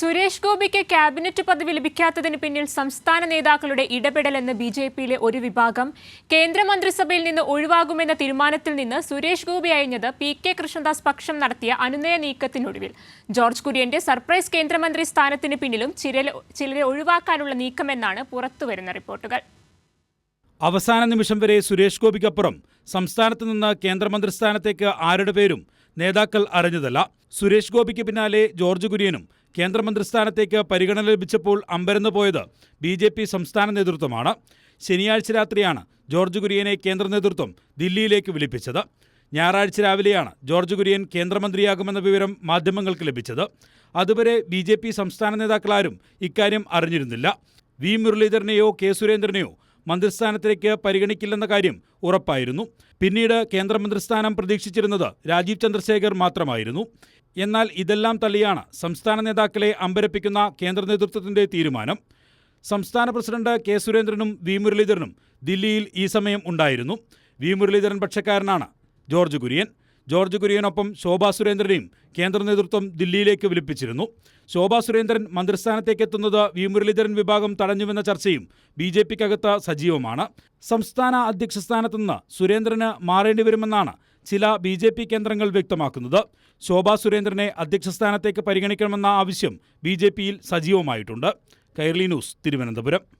സുരേഷ് ഗോപിക്ക് ക്യാബിനറ്റ് പദവി ലഭിക്കാത്തതിന് പിന്നിൽ സംസ്ഥാന നേതാക്കളുടെ ഇടപെടലെന്ന് ബി ജെ പിയിലെ ഒരു വിഭാഗം കേന്ദ്രമന്ത്രിസഭയിൽ നിന്ന് ഒഴിവാകുമെന്ന തീരുമാനത്തിൽ നിന്ന് സുരേഷ് ഗോപി അയഞ്ഞത് പി കെ കൃഷ്ണദാസ് പക്ഷം നടത്തിയ അനുനയ നീക്കത്തിനൊടുവിൽ. ജോർജ് കുര്യന്റെ സർപ്രൈസ് കേന്ദ്രമന്ത്രി സ്ഥാനത്തിന് പിന്നിലും ചിലരെ ഒഴിവാക്കാനുള്ള നീക്കമെന്നാണ് പുറത്തുവരുന്ന റിപ്പോർട്ടുകൾ. അവസാന നിമിഷം വരെ സുരേഷ് ഗോപിക്കപ്പുറം സംസ്ഥാനത്ത് നിന്ന് കേന്ദ്രമന്ത്രി സ്ഥാനത്തേക്ക് ആരുടെ പേരും നേതാക്കൾ അറിഞ്ഞതല്ല. സുരേഷ് ഗോപിക്ക് പിന്നാലെ ജോർജ് കുര്യനും കേന്ദ്രമന്ത്രി സ്ഥാനത്തേക്ക് പരിഗണന ലഭിച്ചപ്പോൾ അമ്പരന്ന് പോയത് ബി ജെ പി സംസ്ഥാന നേതൃത്വമാണ്. ശനിയാഴ്ച രാത്രിയാണ് ജോർജ് കുര്യനെ കേന്ദ്ര നേതൃത്വം ദില്ലിയിലേക്ക് വിളിപ്പിച്ചത്. ഞായറാഴ്ച രാവിലെയാണ് ജോർജ് കുര്യൻ കേന്ദ്രമന്ത്രിയാകുമെന്ന വിവരം മാധ്യമങ്ങൾക്ക് ലഭിച്ചത്. അതുവരെ ബി ജെ പി സംസ്ഥാന നേതാക്കളാരും ഇക്കാര്യം അറിഞ്ഞിരുന്നില്ല. വി മുരളീധരനെയോ കെ സുരേന്ദ്രനെയോ മന്ത്രിസ്ഥാനത്തേക്ക് പരിഗണിക്കില്ലെന്ന കാര്യം ഉറപ്പായിരുന്നു. പിന്നീട് കേന്ദ്രമന്ത്രിസ്ഥാനം പ്രതീക്ഷിച്ചിരുന്നത് രാജീവ് ചന്ദ്രശേഖർ മാത്രമായിരുന്നു. എന്നാൽ ഇതെല്ലാം തള്ളിയാണ് സംസ്ഥാന നേതാക്കളെ അമ്പരപ്പിക്കുന്ന കേന്ദ്ര നേതൃത്വത്തിന്റെ തീരുമാനം. സംസ്ഥാന പ്രസിഡന്റ് കെ സുരേന്ദ്രനും വി മുരളീധരനും ദില്ലിയിൽ ഈ സമയം ഉണ്ടായിരുന്നു. വി മുരളീധരൻ പക്ഷക്കാരനാണ്. ജോർജ് കുര്യൻ. ജോർജ് കുര്യനൊപ്പം ശോഭാ സുരേന്ദ്രനെയും കേന്ദ്ര നേതൃത്വം ദില്ലിയിലേക്ക് വിളിപ്പിച്ചിരുന്നു. ശോഭാ സുരേന്ദ്രൻ മന്ത്രിസ്ഥാനത്തേക്ക് എത്തുന്നത് വി മുരളീധരൻ വിഭാഗം തടഞ്ഞുവെന്ന ചർച്ചയും ബി ജെ പിക്കകത്ത് സജീവമാണ്. സംസ്ഥാന അധ്യക്ഷ സ്ഥാനത്തുനിന്ന് സുരേന്ദ്രന് മാറേണ്ടി വരുമെന്നാണ് ചില ബി ജെ പി കേന്ദ്രങ്ങൾ വ്യക്തമാക്കുന്നത്. ശോഭാ സുരേന്ദ്രനെ അധ്യക്ഷ സ്ഥാനത്തേക്ക് പരിഗണിക്കണമെന്ന ആവശ്യം ബി ജെ പിയിൽ സജീവമായിട്ടുണ്ട്. കൈർലി ന്യൂസ് തിരുവനന്തപുരം.